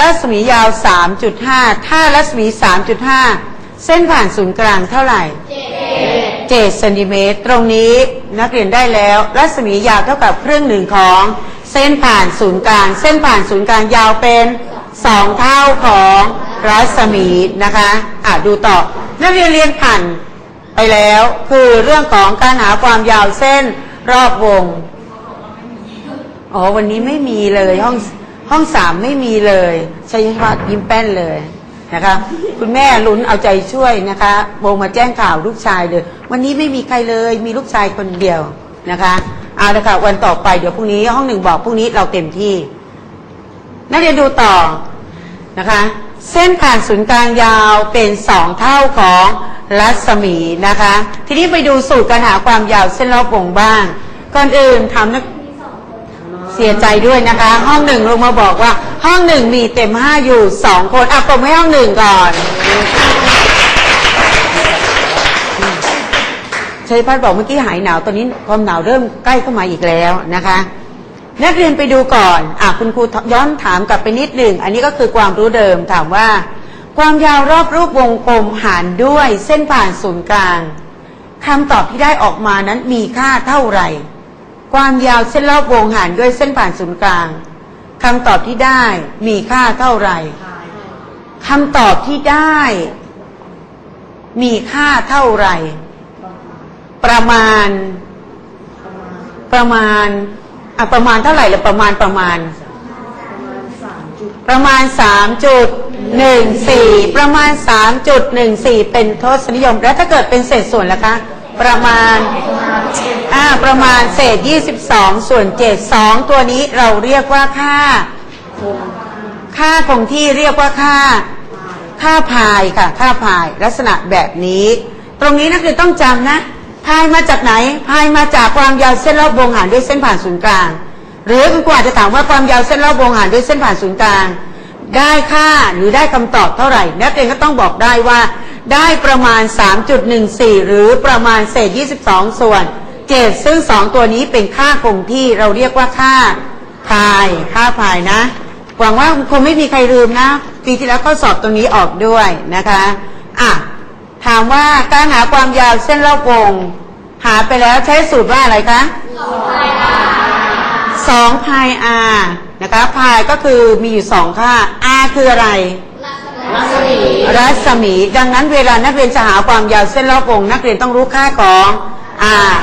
รัศมียาว 3.5 ถ้ารัศมี 3.5 เส้นผ่านศูนย์กลางเท่าไหร่ 7 เซนติเมตร ตรงนี้นักเรียนได้แล้ว รัศมียาวเท่ากับครึ่งหนึ่งของเส้นผ่านศูนย์กลาง เส้นผ่านศูนย์กลางยาวเป็น 2 เท่าของรัศมีนะคะอะดูต่อ นักเรียนเรียนผ่านไปแล้ว คือเรื่องของการหาความยาวเส้นรอบวง อ๋อ วันนี้ไม่มีเลยห้อง ห้องสามไม่มีเลยชัยวัฒน์ยิ้มแป้นเลยนะคะ คุณแม่ลุ้นเอาใจช่วยนะคะโบมาแจ้งข่าวลูกชายเลย วันนี้ไม่มีใครเลยมีลูกชายคนเดียวนะคะเอาละค่ะวันต่อไปเดี๋ยวพรุ่งนี้ห้องหนึ่งบอกพรุ่งนี้เราเต็มที่ นักเรียนดูต่อนะคะ เส้นผ่านศูนย์กลางยาวเป็นสองเท่าของรัศมีนะคะ ทีนี้ไปดูสูตรการหาความยาวเส้นรอบวงบ้าง ก่อนอื่นทำนัก เสียใจด้วยนะคะ ห้องหนึ่งลงมาบอกว่า ห้องหนึ่งมีเต็มห้าอยู่สองคนอะปรบให้ห้องหนึ่งก่อนชัยพัฒน์บอกเมื่อกี้หายหนาวตอนนี้ความหนาวเริ่มใกล้เข้ามาอีกแล้วนะคะ นักเรียนไปดูก่อนอะคุณครูย้อนถามกลับไปนิดหนึ่งอันนี้ก็คือความรู้เดิมถามว่า ความยาวรอบรูปวงกลมหารด้วยเส้นผ่านศูนย์กลางคำตอบที่ได้ออกมานั้นมีค่าเท่าไหร่ ความยาวเส้นรอบวงหารด้วยเส้นผ่านศูนย์กลางคำตอบที่ได้มีค่าเท่าไหร่คำตอบที่ได้ มีค่าเท่าไหร่ ประมาณ ประมาณอะประมาณเท่าไหร่หรือประมาณประมาณ ประมาณ3.14ประมาณ3.14เป็นทศนิยม แล้วถ้าเกิดเป็นเศษส่วนล่ะคะ ประมาณ ประมาณเศษ 22 ส่วน 7 2 ตัวนี้เราเรียกว่าค่า ค่าคงที่เรียกว่าค่า ค่าพายค่ะ ค่าพายลักษณะแบบนี้ ตรงนี้นักเรียนต้องจำนะ พายมาจากไหน พายมาจากความยาวเส้นรอบวงหารด้วยเส้นผ่านศูนย์กลาง หรือคุณครูอาจจะถามว่าความยาวเส้นรอบวงหารด้วยเส้นผ่านศูนย์กลาง ได้ค่าหรือได้คำตอบเท่าไหร่ นักเรียนก็ต้องบอกได้ว่าได้ประมาณ 3.14 หรือประมาณเศษ 22 ส่วน 7ซึ่ง2ตัวนี้เป็นค่าคงที่เราเรียกว่าค่าพายค่าพายนะ หวังว่าคงไม่มีใครลืมนะ ปีที่แล้วข้อสอบตรงนี้ออกด้วยนะคะอะถามว่าการหาความยาวเส้นรอบวง หาไปแล้วใช้สูตรว่าอะไรคะสองพายอานะคะพายก็คือมีอยู่สองค่า r คืออะไร รัศมีดังนั้นเวลานักเรียนจะหาความยาวเส้นรอบวง นักเรียนต้องรู้ค่าของ r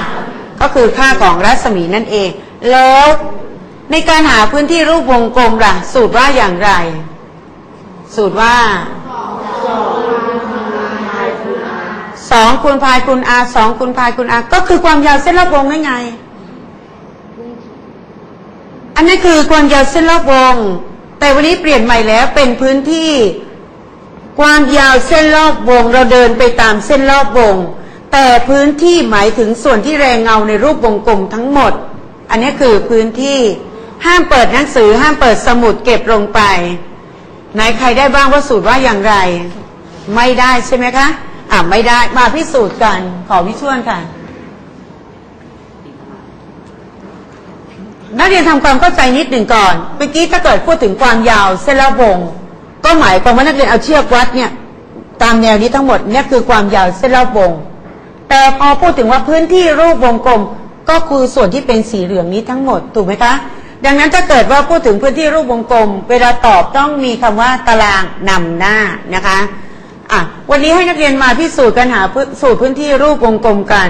ก็คือค่าของรัศมีนั่นเอง แล้วในการหาพื้นที่รูปวงกลมล่ะ สูตรว่าอย่างไร สูตรว่าสองคูณพายคูณ r สองคูณพายคูณ r ก็คือความยาวเส้นรอบวงนั่นไง อันนี้คือความยาวเส้นรอบวง แต่วันนี้เปลี่ยนใหม่แล้วเป็นพื้นที่ ความยาวเส้นรอบวง เราเดินไปตามเส้นรอบวง แต่พื้นที่หมายถึงส่วนที่แรงเงาในรูปวงกลมทั้งหมด อันนี้คือพื้นที่ห้ามเปิดหนังสือห้ามเปิดสมุดเก็บลงไป ไหนใครได้บ้างว่าสูตรว่าอย่างไร ไม่ได้ใช่ไหมคะอะไม่ได้มาพิสูจน์กันขอพิชวนค่ะ นักเรียนทำความเข้าใจนิดหนึ่งก่อนเมื่อกี้ถ้าเกิดพูดถึงความยาวเส้นรอบวง ก็หมายความว่านักเรียนเอาเชือกวัดเนี่ย ตามแนวนี้ทั้งหมดเนี่ยคือความยาวเส้นรอบวง แต่พอพูดถึงว่าพื้นที่รูปวงกลมก็คือส่วนที่เป็นสีเหลืองนี้ทั้งหมดถูกไหมคะ ดังนั้นถ้าเกิดว่าพูดถึงพื้นที่รูปวงกลม เวลาตอบต้องมีคำว่าตารางนำหน้านะคะอะวันนี้ให้นักเรียนมาพิสูจน์กันหาสูตรพื้นที่รูปวงกลมกัน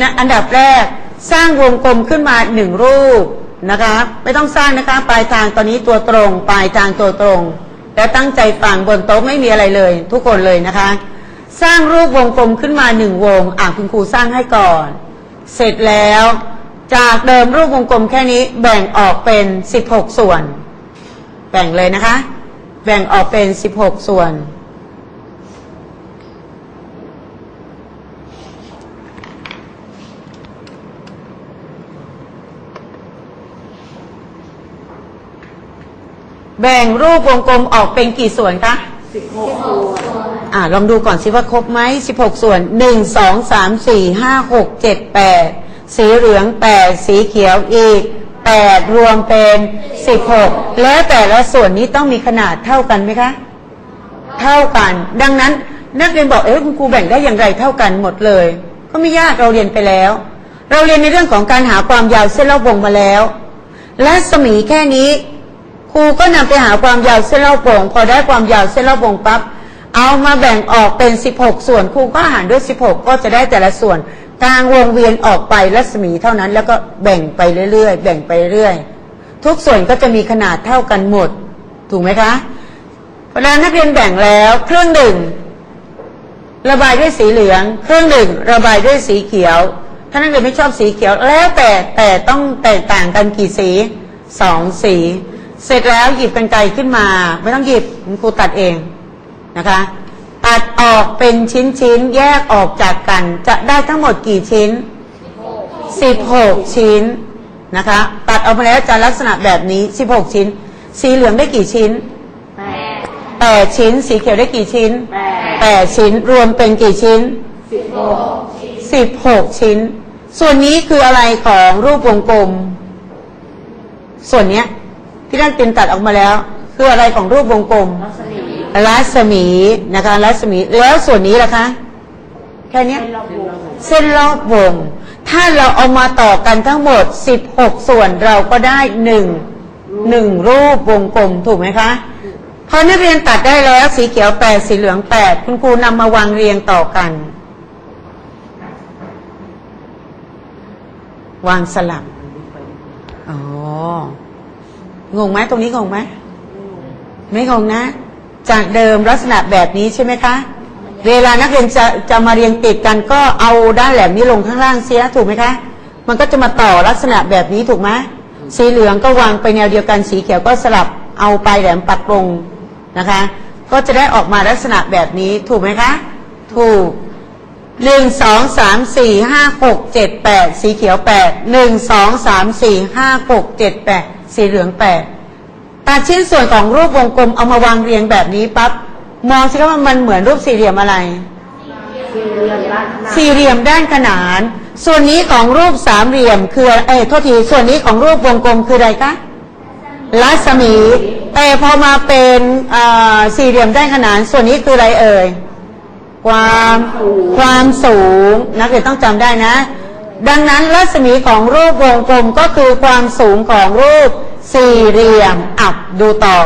นะอันดับแรกสร้างวงกลมขึ้นมาหนึ่งรูปนะคะไม่ต้องสร้างนะคะปลายทางตอนนี้ตัวตรง ปลายทางตัวตรง แล้วตั้งใจฟังบนโต๊ะไม่มีอะไรเลย ทุกคนเลยนะคะ สร้างรูปวงกลมขึ้นมาหนึ่งวง อะคุณครูสร้างให้ก่อน เสร็จแล้ว จากเดิมรูปวงกลมแค่นี้แบ่งออกเป็น 16 ส่วน แบ่งเลยนะคะ แบ่งออกเป็น 16 ส่วน แบ่งรูปวงกลมออกเป็นกี่ส่วนคะ อ่าลองดูก่อนสิว่าครบไหม16ส่วน1 2 3 4 5 6 7 8สีเหลือง8สีเขียวอีก8รวมเป็น16แล้วแต่ละส่วนนี้ต้องมีขนาดเท่ากันไหมคะ เท่ากัน ดังนั้นนักเรียนบอกเอ๊ะคุณครูแบ่งได้อย่างไรเท่ากันหมดเลย ก็ไม่ยากเราเรียนไปแล้ว เราเรียนในเรื่องของการหาความยาวเส้นรอบวงมาแล้วและสมีแค่นี้ครูก็นำไปหาความยาวเส้นรอบวงพอได้ความยาวเส้นรอบวงปั๊บ เอามาแบ่งออกเป็น 16 ส่วนครูก็หารด้วย 16 ก็จะได้แต่ละส่วนกลางวงเวียนออกไปรัศมีเท่านั้น แล้วก็แบ่งไปเรื่อยๆ แบ่งไปเรื่อยทุกส่วนก็จะมีขนาดเท่ากันหมด ถูกไหมคะเวลานักเรียนแบ่งแล้วเครื่องหนึ่งระบายด้วยสีเหลือง เครื่องหนึ่งระบายด้วยสีเขียว ถ้านักเรียนไม่ชอบสีเขียวแล้วแต่แต่ต้องแตกต่างกันกี่สีสองสี เสร็จแล้วหยิบกันไกรขึ้นมา ไม่ต้องหยิบครูตัดเอง นะคะตัดออกเป็นชิ้นชิ้นๆแยกออกจากกัน จะได้ทั้งหมดกี่ชิ้นสิบหกชิ้นนะคะ ตัดออกมาแล้วจะลักษณะแบบนี้สิบหกชิ้น สีเหลืองได้กี่ชิ้นแปดชิ้น สีเขียวได้กี่ชิ้นแปดชิ้นรวมเป็นกี่ชิ้นสิบหกชิ้น ส่วนนี้คืออะไรของรูปวงกลม ส่วนเนี้ยที่นักเรียนตัดออกมาแล้ว คืออะไรของรูปวงกลม รัศมีนะคะ รัศมีแล้วส่วนนี้ล่ะคะแค่เนี้ยเส้นรอบวง ถ้าเราเอามาต่อกันทั้งหมด 16 ส่วนเราก็ได้หนึ่งหนึ่งรูปวงกลมถูกไหมคะพอนักเรียนตัดได้แล้วสีเขียวแปดสีเหลืองแปดคุณครูนำมาวางเรียงต่อกัน วางสลับอ๋องงไหมตรงนี้งงไหมไม่งงนะ จากเดิมลักษณะแบบนี้ใช่ไหมคะ เวลานักเรียนจะจะมาเรียงติดกันก็เอาด้านแหลมนี้ลงข้างล่างเสียถูกไหมคะ มันก็จะมาต่อลักษณะแบบนี้ถูกไหมสีเหลืองก็วางไปแนวเดียวกันสีเขียวก็สลับเอาปลายแหลมปักลงนะคะ ก็จะได้ออกมาลักษณะแบบนี้ถูกไหมคะ ถูกหนึ่งสองสามสี่ห้าหกเจ็ดแปดสีเขียวแปดหนึ่งสองสามสี่ห้าหกเจ็ดแปดสีเหลืองแปด ตัดชิ้นส่วนของรูปวงกลมเอามาวางเรียงแบบนี้ปั๊บมองสิคะว่ามันเหมือนรูปสี่เหลี่ยมอะไร สี่เหลี่ยมด้านขนาน ส่วนนี้ของรูปสามเหลี่ยมคือเอ้โทษทีส่วนนี้ของรูปวงกลมคืออะไรคะรัศมีแต่พอมาเป็นสี่เหลี่ยมด้านขนาน ส่วนนี้คืออะไรเอ่ยความความสูงนักเรียนต้องจำได้นะ ดังนั้นรัศมีของรูปวงกลมก็คือความสูงของรูป สี่เหลี่ยมอับดูต่อ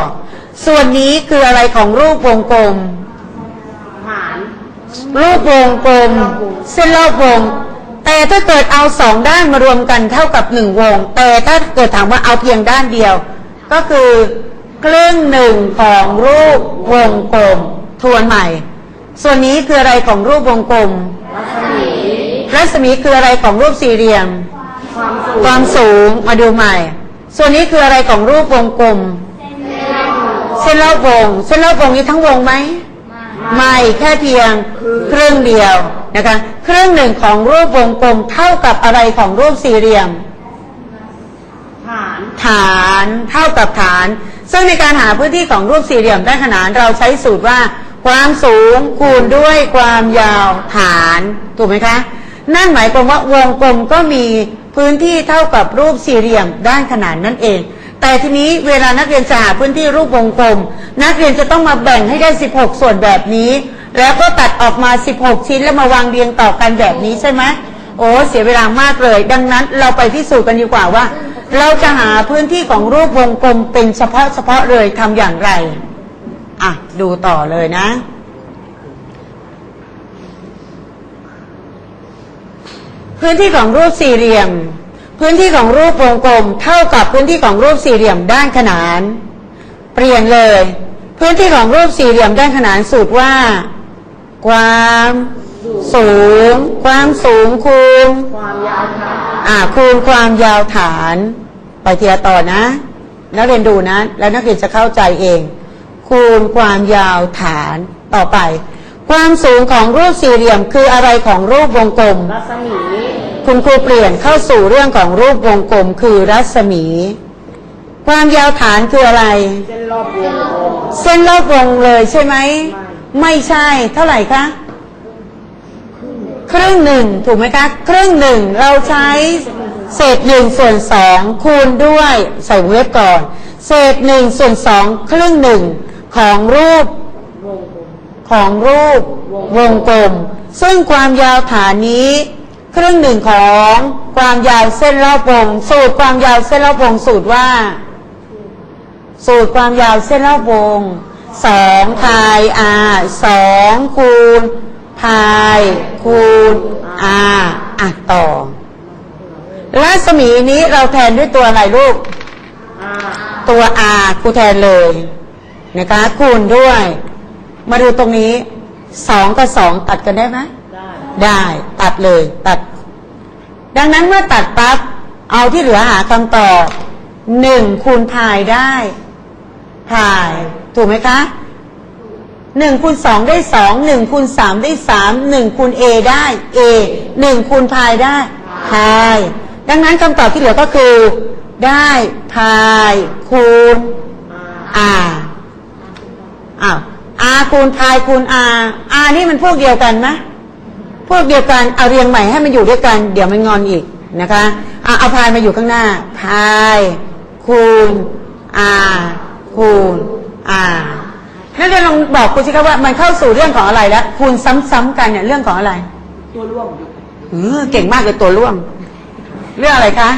ส่วนนี้คืออะไรของรูปวงกลมรูปวงกลม เส้นรอบวง แต่ถ้าเกิดเอาสองด้านมารวมกันเท่ากับหนึ่งวง แต่ถ้าเกิดถามว่าเอาเพียงด้านเดียว ก็คือครึ่งหนึ่งของรูปวงกลม ทวนใหม่ ส่วนนี้คืออะไรของรูปวงกลม รัศมีคืออะไรของรูปสี่เหลี่ยม ความสูง มาดูใหม่ ส่วนนี้คืออะไรของรูปวงกลม เส้นรอบวง เส้นรอบวงนี้ทั้งวงไหม ไม่แค่เพียงครึ่งเดียวนะคะครึ่งหนึ่งของรูปวงกลมเท่ากับอะไรของรูปสี่เหลี่ยม ฐาน ฐานเท่ากับฐาน ซึ่งในการหาพื้นที่ของรูปสี่เหลี่ยมด้านขนานเราใช้สูตรว่า ความสูงคูณด้วยความยาวฐาน ถูกไหมคะ นั่นหมายความว่าวงกลมก็มี พื้นที่เท่ากับรูปสี่เหลี่ยมด้านขนานนั่นเอง แต่ทีนี้เวลานักเรียนจะหาพื้นที่รูปวงกลม นักเรียนจะต้องมาแบ่งให้ได้ 16 ส่วนแบบนี้ แล้วก็ตัดออกมา 16 ชิ้นแล้วมาวางเรียงต่อกันแบบนี้ใช่ไหมโอ้เสียเวลามากเลย ดังนั้นเราไปพิสูจน์กันดีกว่าว่า เราจะหาพื้นที่ของรูปวงกลมเป็นเฉพาะเฉพาะเลยทำอย่างไรอะดูต่อเลยนะ พื้นที่ของรูปสี่เหลี่ยม พื้นที่ของรูปวงกลม เท่ากับพื้นที่ของรูปสี่เหลี่ยมด้านขนาน เปลี่ยนเลย พื้นที่ของรูปสี่เหลี่ยมด้านขนานสูตรว่า ความสูง ความสูงคูณความยาวฐานอ่าคูณความยาวฐานไปทีละต่อนะ นักเรียนดูนะ แล้วนักเรียนจะเข้าใจเอง คูณความยาวฐานต่อไป ความสูงของรูปสี่เหลี่ยมคืออะไรของรูปวงกลมรัศมี คุณครูเปลี่ยนเข้าสู่เรื่องของรูปวงกลมคือรัศมี ความยาวฐานคืออะไร เส้นรอบวงเส้นรอบวงเลยใช่ไหม ไม่ใช่ เท่าไหร่คะครึ่งหนึ่งถูกไหมคะครึ่งหนึ่งเราใช้เศษหนึ่งส่วนสองคูณด้วยใส่วงเล็บก่อน เศษหนึ่งส่วนสองครึ่งหนึ่งของรูปของรูปวงกลม ซึ่งความยาวฐานนี้ ครึ่งหนึ่งของความยาวเส้นรอบวง สูตรความยาวเส้นรอบวงสูตรว่า สูตรความยาวเส้นรอบวงสองพายอาสองคูณพายคูณอาอะต่อรัศมีนี้เราแทนด้วยตัวอะไรลูก ตัว r ครูแทนเลยนะคะคูณด้วย มาดูตรงนี้สองกับสองตัดกันได้ไหม ได้ตัดเลยตัด ดังนั้นเมื่อตัดปั๊บเอาที่เหลือหาคำตอบหนึ่งคูณพายได้พาย ถูกไหมคะหนึ่งคูณสองได้สองหนึ่งคูณสามได้สามหนึ่งคูณเอได้เอหนึ่งคูณพายได้พาย ดังนั้นคำตอบที่เหลือก็คือ ได้พายคูณอาอาอ้าวอาคูณพายคูณอาอานี่มันพวกเดียวกันไหม พวกเดียวกันเอาเรียงใหม่ให้มันอยู่ด้วยกัน เดี๋ยวมันงอนอีกนะคะอะเอาพายมาอยู่ข้างหน้า พาย คูณอาคูณอานั่นเดี๋ยวลองบอกคุณสิครับว่ามันเข้าสู่เรื่องของอะไรแล้วคูณซ้ำๆกันเนี่ยเรื่องของอะไร ตัวร่วมยกเออเก่งมากเลยตัวร่วม เรื่องอะไรคะ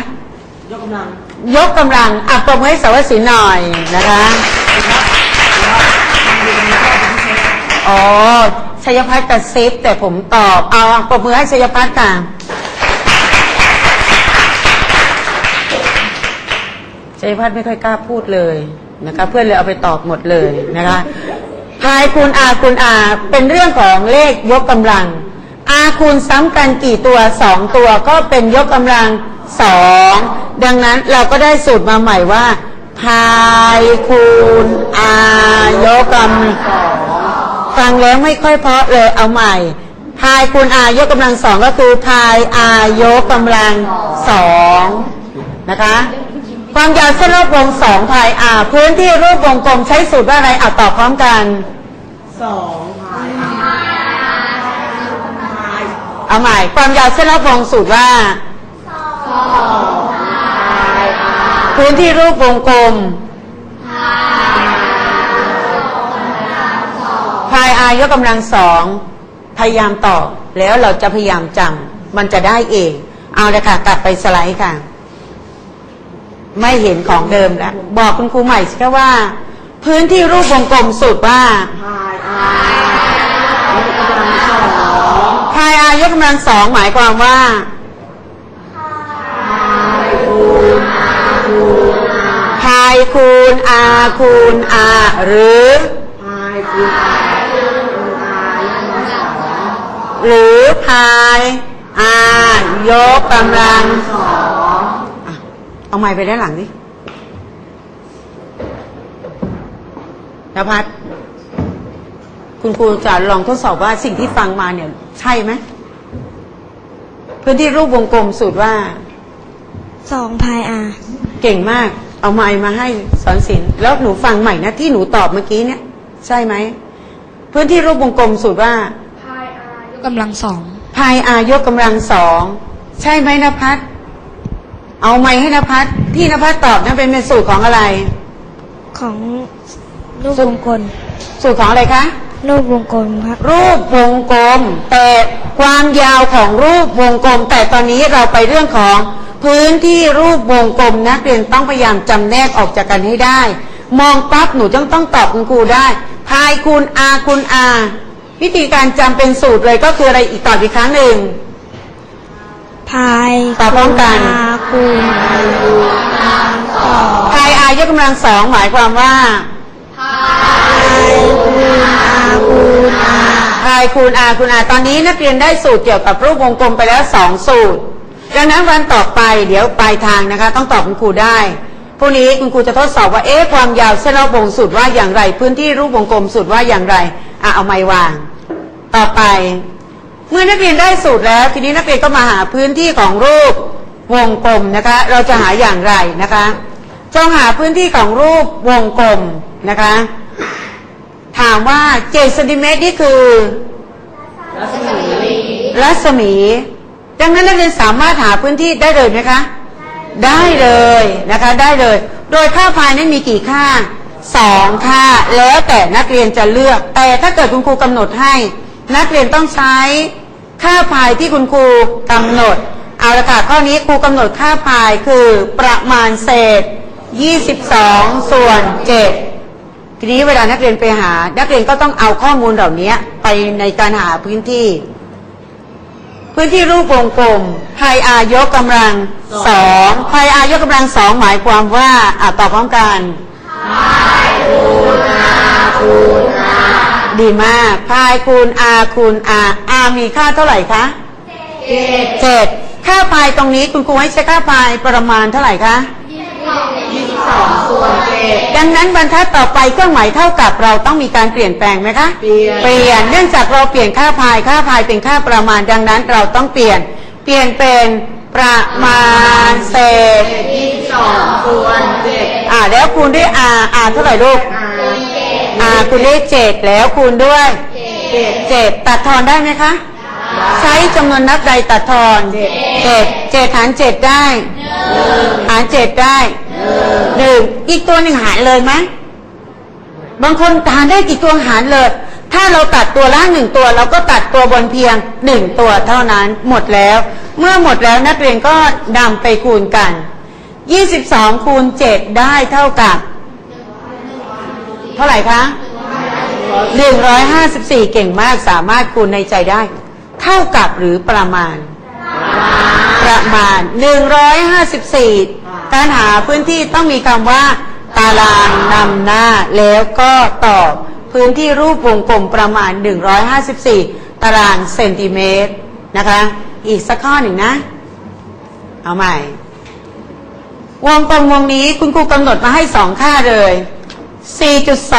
ยกกำลังยกกำลังอัปรบมือให้สารวัสสินหน่อยนะคะอ๋อ ชัยพัฒน์กระซิบแต่ผมตอบเอาปรบมือให้ชัยพัฒน์ค่ะชัยพัฒน์ไม่ค่อยกล้าพูดเลยนะคะ เพื่อนเลยเอาไปตอบหมดเลยนะคะพายคูณอาคูณอาเป็นเรื่องของเลขยกกำลังอาคูณซ้ำกันกี่ตัวสองตัวก็เป็นยกกำลังสองดังนั้นเราก็ได้สูตรมาใหม่ว่าพายคูณอายกกำลัง ฟังแล้วไม่ค่อยเพาะเลยเอาใหม่ พายคูณอายกกำลังสองก็คือพายอายกกำลังสองนะคะความยาวเส้นรอบวงสองพายอาพื้นที่รูปวงกลมใช้สูตรว่าอะไรอะตอบพร้อมกันสองพายพายเอาใหม่ ความยาวเส้นรอบวงสูตรว่าพื้นที่รูปวงกลม อายกกำลังสองพยายามตอบแล้วเราจะพยายามจำมันจะได้เอง เอาเลยค่ะกลับไปสไลด์ค่ะ ไม่เห็นของเดิมแล้วบอกคุณครูใหม่สิคะว่า พื้นที่รูปวงกลมสูตรว่าพายอายกกำลังสองพายอายกกำลังสองหมายความว่าพายคูณอาคูณอาหรือพายคูณอา หรือพายอายกกำลังสองอะเอาไม้ไปด้านหลังดินภัสคุณครูจะลองทดสอบว่าสิ่งที่ฟังมาเนี่ย ใช่ไหมพื้นที่รูปวงกลมสูตรว่าสองพายอาเก่งมาก เอาไม้มาให้สอนศิลป์แล้วหนูฟังใหม่นะที่หนูตอบเมื่อกี้เนี่ย ใช่ไหมพื้นที่รูปวงกลมสูตรว่าย กกำลังสองพายอายกกำลังสองใช่ไหมนภัสเอาไม้ให้นภัสที่นภัสตอบนั้นเป็นเป็นสูตรของอะไร ของรูปวงกลมสูตรของอะไรคะ รูปวงกลมครับ รูปวงกลม แต่ความยาวของรูปวงกลม แต่ตอนนี้เราไปเรื่องของพื้นที่รูปวงกลมนักเรียนต้องพยายามจำแนกออกจากกันให้ได้ มองปั๊บหนูต้องต้องตอบคุณครูได้พายคูณอาคูณอา วิธีการจำเป็นสูตรเลยก็คืออะไรอีกตอบอีกครั้งหนึ่งพายตอบพร้อมกันอาคูณพายอายกกำลังสองหมายความว่าพายคูณอาคูณอาตอนนี้นักเรียนได้สูตรเกี่ยวกับรูปวงกลมไปแล้วสองสูตรดังนั้นวันต่อไปเดี๋ยวปลายทางนะคะ ต้องตอบคุณครูได้พรุ่งนี้คุณครูจะทดสอบว่าเอ๊ะความยาวเส้นรอบวงสูตรว่าอย่างไร พื้นที่รูปวงกลมสูตรว่าอย่างไรอะเอาไม้วาง ต่อไป เมื่อนักเรียนได้สูตรแล้ว ทีนี้นักเรียนก็มาหาพื้นที่ของรูปวงกลมนะคะ เราจะหาอย่างไรนะคะจงหาพื้นที่ของรูปวงกลมนะคะ ถามว่าเจ็ดเซนติเมตรนี่คือรัศมี ดังนั้นนักเรียนสามารถหาพื้นที่ได้เลยไหมคะ ได้เลยนะคะ ได้เลย โดยค่าพายนั้นมีกี่ค่าสองค่า แล้วแต่นักเรียนจะเลือก แต่ถ้าเกิดคุณครูกำหนดให้ นักเรียนต้องใช้ค่าพายที่คุณครูกำหนด เอาละค่ะข้อนี้ครูกำหนดค่าพายคือประมาณเศษ 22 ส่วน 7 ทีนี้เวลานักเรียนไปหา นักเรียนก็ต้องเอาข้อมูลเหล่านี้ไปในการหาพื้นที่ พื้นที่รูปวงกลมพายอายกกำลังสองพายอายกกำลังสองหมายความว่าอะตอบพร้อมกัน ดีมากพายคูณอาคูณอาอามีค่าเท่าไหร่คะเจ็ดค่าพายตรงนี้คุณครูให้ใช้ค่าพายประมาณเท่าไหร่คะดังนั้นบรรทัดต่อไปเครื่องหมายเท่ากับเราต้องมีการเปลี่ยนแปลงไหมคะ เปลี่ยน เปลี่ยน เนื่องจากเราเปลี่ยนค่าพาย ค่าพายเป็นค่าประมาณ ดังนั้นเราต้องเปลี่ยน เปลี่ยนเป็นประมาณเศษยี่สิบสองส่วนเจ็ดอ่าแล้วคูณด้วย r r เท่าไหร่ลูก อา r คูณด้วยเจ็ดแล้วคูณด้วยเจ็ดเจ็ดตัดทอนได้ไหมคะ ใช้จำนวนนับใดตัดทอนเจ็ดเจ็ดหารเจ็ดได้หารเจ็ดได้หนึ่งอีกตัวหนึ่งหารเลยไหมบางคนหารได้กี่ตัวหารเลย ถ้าเราตัดตัวละหนึ่งตัว เราก็ตัดตัวบนเพียงหนึ่งตัวเท่านั้นหมดแล้ว เมื่อหมดแล้วนักเรียนก็นำไปคูณกัน22คูณ7ได้เท่ากับเท่าไหร่คะ154เก่งมากสามารถคูณในใจได้ เท่ากับหรือประมาณ ประมาณ154การหาพื้นที่ต้องมีคำว่า ตารางนำหน้า แล้วก็ตอบพื้นที่รูปวงกลมประมาณ 154 ตารางเซนติเมตรนะคะ อีกสักข้อหนึ่งนะ เอาใหม่ วงกลมวงนี้คุณครูกำหนดมาให้สองค่าเลย C to.